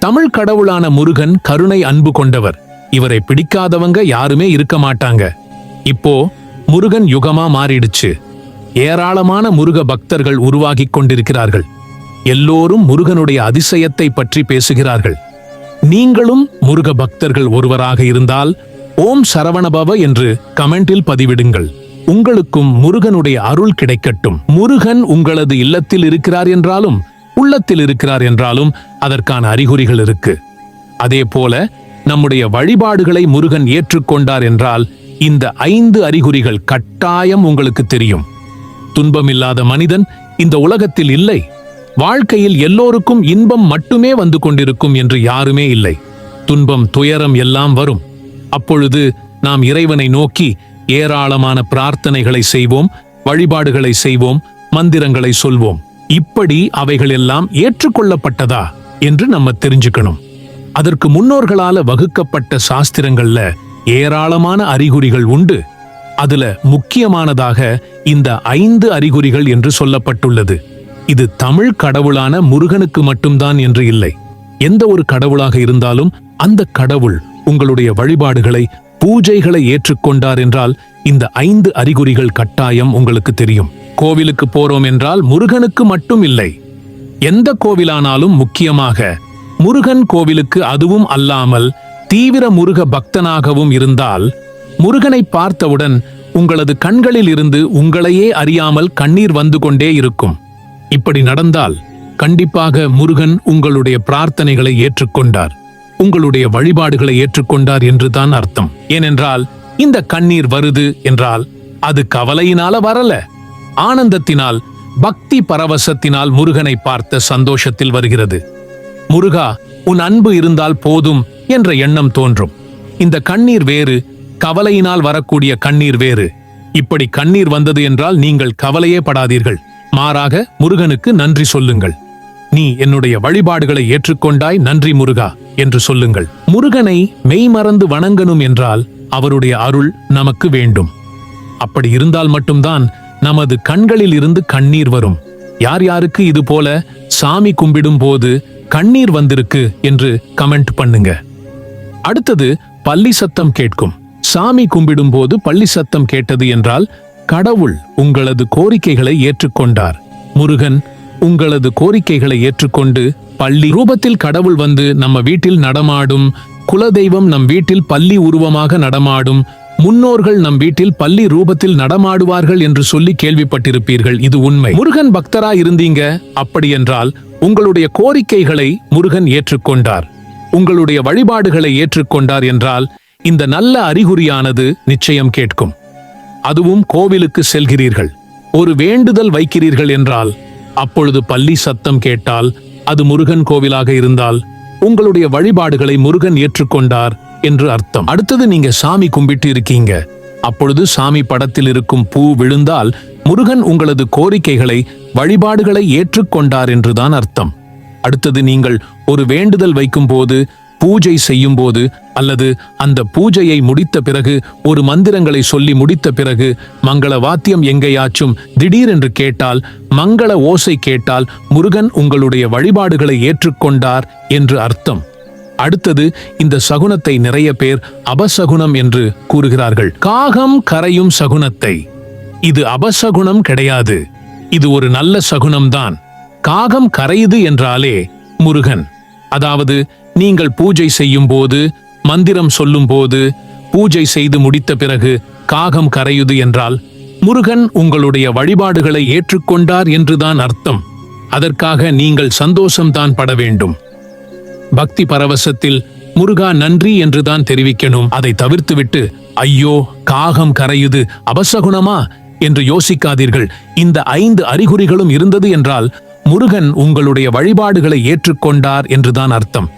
தமிழ் கடவுளான முருகன் கருணை அன்பு கொண்டவர். இவரை பிடிக்காதவங்க யாருமே இருக்க மாட்டாங்க. இப்போ முருகன் யுகமா மாறிடுச்சு. ஏராளமான முருக பக்தர்கள் உருவாகிக் கொண்டிருக்கிறார்கள். எல்லோரும் முருகனுடைய அதிசயத்தை பற்றி பேசுகிறார்கள். நீங்களும் முருக பக்தர்கள் ஒருவராக இருந்தால் ஓம் சரவணபவ என்று கமெண்டில் பதிவிடுங்கள். உங்களுக்கும் முருகனுடைய அருள் கிடைக்கட்டும். முருகன் உங்களது இல்லத்தில் இருக்கிறார் என்றாலும் உள்ளத்தில் இருக்கிறார் என்றாலும் அதற்கான அறிகுறிகள் இருக்கு. அதே போல நம்முடைய வழிபாடுகளை முருகன் ஏற்றுக்கொண்டார் என்றால் இந்த ஐந்து அறிகுறிகள் கட்டாயம் உங்களுக்கு தெரியும். துன்பமில்லாத மனிதன் இந்த உலகத்தில் இல்லை. வாழ்க்கையில் எல்லோருக்கும் இன்பம் மட்டுமே வந்து கொண்டிருக்கும் என்று யாருமே இல்லை. துன்பம் துயரம் எல்லாம் வரும். அப்பொழுது நாம் இறைவனை நோக்கி ஏராளமான பிரார்த்தனைகளை செய்வோம் வழிபாடுகளை செய்வோம் மந்திரங்களை சொல்வோம். இப்படி அவைகள் எல்லாம் ஏற்றுக்கொள்ளப்பட்டதா என்று நம்ம தெரிஞ்சுக்கணும். அதற்கு முன்னோர்களால வகுக்கப்பட்ட சாஸ்திரங்கள்ல ஏராளமான அறிகுறிகள் உண்டு. அதுல முக்கியமானதாக இந்த ஐந்து அறிகுறிகள் என்று சொல்லப்பட்டுள்ளது. இது தமிழ் கடவுளான முருகனுக்கு மட்டும்தான் என்று இல்லை. எந்த ஒரு கடவுளாக இருந்தாலும் அந்த கடவுள் உங்களுடைய வழிபாடுகளை பூஜைகளை ஏற்றுக்கொண்டார் என்றால் இந்த ஐந்து அறிகுறிகள் கட்டாயம் உங்களுக்கு தெரியும். கோவிலுக்கு போறோம் என்றால் முருகனுக்கு மட்டும் இல்லை. எந்த கோவிலானாலும் முக்கியமாக முருகன் கோவிலுக்கு அதுவும் அல்லாமல் தீவிர முருக பக்தனாகவும் இருந்தால் முருகனை பார்த்தவுடன் உங்களது கண்களில் இருந்து உங்களையே அறியாமல் கண்ணீர் வந்து கொண்டே இருக்கும். இப்படி நடந்தால் கண்டிப்பாக முருகன் உங்களுடைய பிரார்த்தனைகளை ஏற்றுக்கொண்டார். உங்களுடைய வழிபாடுகளை ஏற்றுக்கொண்டார் என்றுதான் அர்த்தம். ஏனென்றால் இந்த கண்ணீர் வருது என்றால் அது கவலையினால வரல. ஆனந்தத்தினால் பக்தி பரவசத்தினால் முருகனை பார்த்த சந்தோஷத்தில் வருகிறது. முருகா உன் அன்பு இருந்தால் போதும் என்ற எண்ணம் தோன்றும். இந்த கண்ணீர் வேறு கவலையினால் வரக்கூடிய கண்ணீர் வேறு. இப்படி கண்ணீர் வந்தது என்றால் நீங்கள் கவலையே படாதீர்கள். மாறாக முருகனுக்கு நன்றி சொல்லுங்கள். நீ என்னுடைய வழிபாடுகளை ஏற்றுக்கொண்டாய் நன்றி முருகா என்று சொல்லுங்கள். முருகனை மெய்மறந்து வணங்கணும் என்றால் அவருடைய அருள் நமக்கு வேண்டும். அப்படி இருந்தால் மட்டும்தான் நமது கண்களில் இருந்து கண்ணீர் வரும். யார் யாருக்கு இது போல சாமி கும்பிடும் போது கண்ணீர் வந்திருக்கு என்று கமெண்ட் பண்ணுங்க. அடுத்தது பள்ளி சத்தம் கேட்கும். சாமி கும்பிடும் போது பள்ளி சத்தம் கேட்டது என்றால் கடவுள் உங்களது கோரிக்கைகளை ஏற்றுக்கொண்டார். முருகன் உங்களது கோரிக்கைகளை ஏற்றுக்கொண்டு பள்ளி ரூபத்தில் கடவுள் வந்து நம்ம வீட்டில் நடமாடும் குலதெய்வம் நம் வீட்டில் பள்ளி உருவமாக நடமாடும் முன்னோர்கள் நம் வீட்டில் பள்ளி ரூபத்தில் நடமாடுவார்கள் என்று சொல்லி கேள்விப்பட்டிருப்பீர்கள். இது உண்மை. முருகன் பக்தரா இருந்தீங்க அப்படி என்றால் உங்களுடைய கோரிக்கைகளை முருகன் ஏற்றுக்கொண்டார். உங்களுடைய வழிபாடுகளை ஏற்றுக்கொண்டார் என்றால் இந்த நல்ல அறிகுறியானது நிச்சயம் கேட்கும். அதுவும் கோவிலுக்கு செல்கிறீர்கள். ஒரு வேண்டுதல் வைக்கிறீர்கள் என்றால் அப்பொழுது பள்ளி சத்தம் கேட்டால் அது முருகன் கோவிலாக இருந்தால் உங்களுடைய வழிபாடுகளை முருகன் ஏற்றுக்கொண்டார் என்று அர்த்தம். அடுத்தது நீங்க சாமி கும்பிட்டு இருக்கீங்க. அப்பொழுது சாமி படத்தில் இருக்கும் பூ விழுந்தால் முருகன் உங்களது கோரிக்கைகளை வழிபாடுகளை ஏற்றுக்கொண்டார் என்றுதான் அர்த்தம். அடுத்தது நீங்கள் ஒரு வேண்டுதல் வைக்கும் போது பூஜை செய்யும்போது அல்லது அந்த பூஜையை முடித்த பிறகு ஒரு மந்திரங்களை சொல்லி முடித்த பிறகு மங்கள வாத்தியம் எங்கேயாச்சும் திடீரென்று கேட்டால் மங்கள ஓசை கேட்டால் முருகன் உங்களுடைய வழிபாடுகளை ஏற்றுக்கொண்டார் என்று அர்த்தம். அடுத்தது இந்த சகுனத்தை நிறைய பேர் அபசகுனம் என்று கூறுகிறார்கள். காகம் கரையும் சகுனத்தை. இது அபசகுணம் கிடையாது. இது ஒரு நல்ல சகுனம்தான். காகம் கரையுது என்றாலே முருகன். அதாவது நீங்கள் பூஜை செய்யும் போது மந்திரம் சொல்லும் போது பூஜை செய்து முடித்த பிறகு காகம் கரையுது என்றால் முருகன் உங்களுடைய வழிபாடுகளை ஏற்றுக்கொண்டார் என்றுதான் அர்த்தம். அதற்காக நீங்கள் சந்தோஷம்தான் பட வேண்டும். பக்தி பரவசத்தில் முருகா நன்றி என்றுதான் தெரிவிக்கணும். அதை தவிர்த்துவிட்டு ஐயோ காகம் கரையுது அபசகுணமா? என்று யோசிக்காதீர்கள். இந்த ஐந்து அறிகுறிகளும் இருந்தது என்றால் முருகன் உங்களுடைய வழிபாடுகளை ஏற்றுக்கொண்டார் என்றுதான் அர்த்தம்.